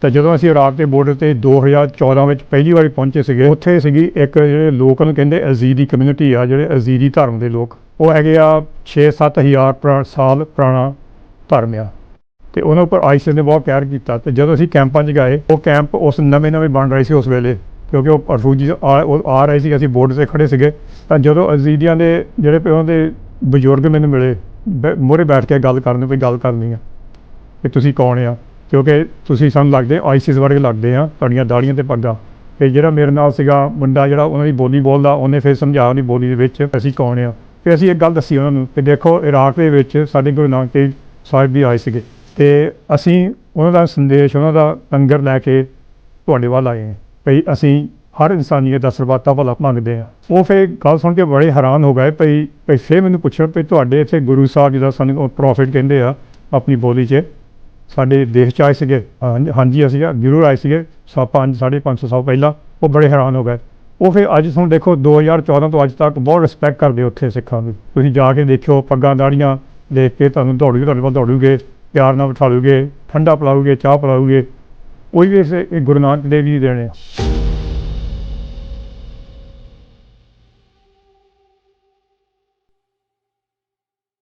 ਤਾਂ ਜਦੋਂ ਅਸੀਂ ਇਰਾਕ ਦੇ ਬਾਰਡਰ ਤੇ 2014 ਵਿੱਚ ਪਹਿਲੀ ਵਾਰੀ ਪਹੁੰਚੇ ਸੀਗੇ, ਉੱਥੇ ਸੀਗੀ ਇੱਕ ਜਿਹੜੇ ਲੋਕ ਨੂੰ ਕਹਿੰਦੇ ਅਜ਼ੀਦੀ ਕਮਿਊਨਿਟੀ ਆ, ਜਿਹੜੇ ਅਜ਼ੀਦੀ ਧਰਮ ਦੇ ਲੋਕ। ਉਹ ਹੈਗੇ ਆ 6-7 ਹਜ਼ਾਰ ਪੁਰਾ- ਸਾਲ ਪੁਰਾਣਾ ਧਰਮ ਆ। ਤੇ ਉਹਨਾਂ ਉੱਪਰ ਆਈਸਿਸ ਨੇ ਬਹੁਤ ਕਹਿਰ ਕੀਤਾ। ਤੇ ਜਦੋਂ ਅਸੀਂ ਕੈਂਪਾਂ 'ਚ ਗਏ, ਉਹ ਕੈਂਪ ਉਸ ਨਵੇਂ-ਨਵੇਂ ਬਣ ਰਹੇ ਸੀ ਉਸ ਵੇਲੇ, ਕਿਉਂਕਿ ਉਹ ਰਫੂਜੀ ਆ, ਉਹ ਆ ਰਹੇ ਸੀ, ਅਸੀਂ ਬਾਰਡਰ ਤੇ ਖੜੇ ਸੀਗੇ। ਤਾਂ ਜਦੋਂ ਅਜ਼ੀਦੀਆਂ ਦੇ ਜਿਹੜੇ ਪਏ ਉਹਨਾਂ ਦੇ ਬਜ਼ੁਰਗ ਮੈਨੂੰ ਮਿਲੇ ਮੋਰੇ ਬੈਠ ਕੇ ਗੱਲ ਕਰਨ, ਵੀ ਗੱਲ ਕਰਨੀ ਆ ਕਿ ਤੁਸੀਂ ਕੌਣ ਆ? ਕਿਉਂਕਿ ਤੁਸੀਂ ਸਾਨੂੰ ਲੱਗਦੇ ਆਈਸਿਸ ਵਰਗੇ ਲੱਗਦੇ ਆ, ਤੁਹਾਡੀਆਂ ਦਾੜੀਆਂ ਤੇ ਪੱਗਾਂ। ਤੇ ਜਿਹੜਾ ਮੇਰੇ ਨਾਲ ਸੀਗਾ ਮੁੰਡਾ ਜਿਹੜਾ ਉਹਨਾਂ ਦੀ ਬੋਲੀ ਬੋਲਦਾ, ਉਹਨੇ ਫਿਰ ਸਮਝਾਇਆ ਉਹਦੀ ਬੋਲੀ ਦੇ ਵਿੱਚ, ਅਸੀਂ ਕੌਣ ਆ? ਤੇ ਅਸੀਂ ਇੱਕ ਗੱਲ ਦੱਸੀ ਉਹਨਾਂ ਨੂੰ, ਕਿ ਦੇਖੋ ਇਰਾਕ ਦੇ ਵਿੱਚ ਸਾਡੇ ਗੁਰੂ ਨਾਨਕ ਦੇਵ ਸਾਹਿਬ ਵੀ ਆਏ ਸੀਗੇ। ਤੇ ਅਸੀਂ ਉਹਨਾਂ ਦਾ ਸੰਦੇਸ਼, ਉਹਨਾਂ ਦਾ ਲੰਗਰ ਲੈ ਕੇ ਤੁਹਾਡੇ ਵੱਲ ਆਏ ਹਾਂ। ਭਈ ਅਸੀਂ ਹਰ ਇਨਸਾਨੀਅਤ ਦਾ ਸਰਬੱਤਾ ਭਲਾ ਮੰਗਦੇ ਆ ਉਹ ਫਿਰ ਗੱਲ ਸੁਣ ਕੇ ਬੜੇ ਹੈਰਾਨ ਹੋ ਗਏ, ਭਈ ਭਈ ਫਿਰ ਮੈਨੂੰ ਪੁੱਛਣ, ਭਈ ਤੁਹਾਡੇ ਇੱਥੇ ਗੁਰੂ ਸਾਹਿਬ ਜੀ ਦਾ ਸਾਨੂੰ ਪ੍ਰੋਫਿਟ ਕਹਿੰਦੇ ਆ, ਆਪਣੀ ਬੋਲੀ 'ਚ। ਸਾਡੇ ਦੇਸ਼ 'ਚ ਆਏ ਸੀਗੇ। ਹਾਂ ਹਾਂਜੀ, ਅਸੀਂ ਜ਼ਰੂਰ ਆਏ ਸੀਗੇ। ਸੌ ਪੰਜ, ਸਾਢੇ ਪੰਜ ਸੌ ਸਾਲ ਪਹਿਲਾਂ। ਉਹ ਬੜੇ ਹੈਰਾਨ ਹੋ ਗਏ। ਉਹ ਫਿਰ ਅੱਜ ਤੁਹਾਨੂੰ ਦੇਖੋ 2014 ਤੋਂ ਅੱਜ ਤੱਕ ਬਹੁਤ ਰਿਸਪੈਕਟ ਕਰਦੇ ਉੱਥੇ ਸਿੱਖਾਂ ਨੂੰ। ਤੁਸੀਂ ਜਾ ਕੇ ਦੇਖਿਓ, ਪੱਗਾਂ ਦਾੜੀਆਂ ਦੇਖ ਕੇ ਤੁਹਾਨੂੰ ਦੌੜੂਗੇ, ਤੁਹਾਡੇ ਵੱਲ ਦੌੜੂਗੇ, ਪਿਆਰ ਨਾਲ ਬਿਠਾਲੂਗੇ ਠੰਡਾ ਪਿਲਾਉਗੇ ਚਾਹ ਪਿਲਾਉਗੇ ਉਹੀ ਵੀ ਇਸ ਇਹ ਗੁਰੂ ਨਾਨਕ ਦੇਵ ਜੀ ਦੇ ਦੇਣੇ ਆ।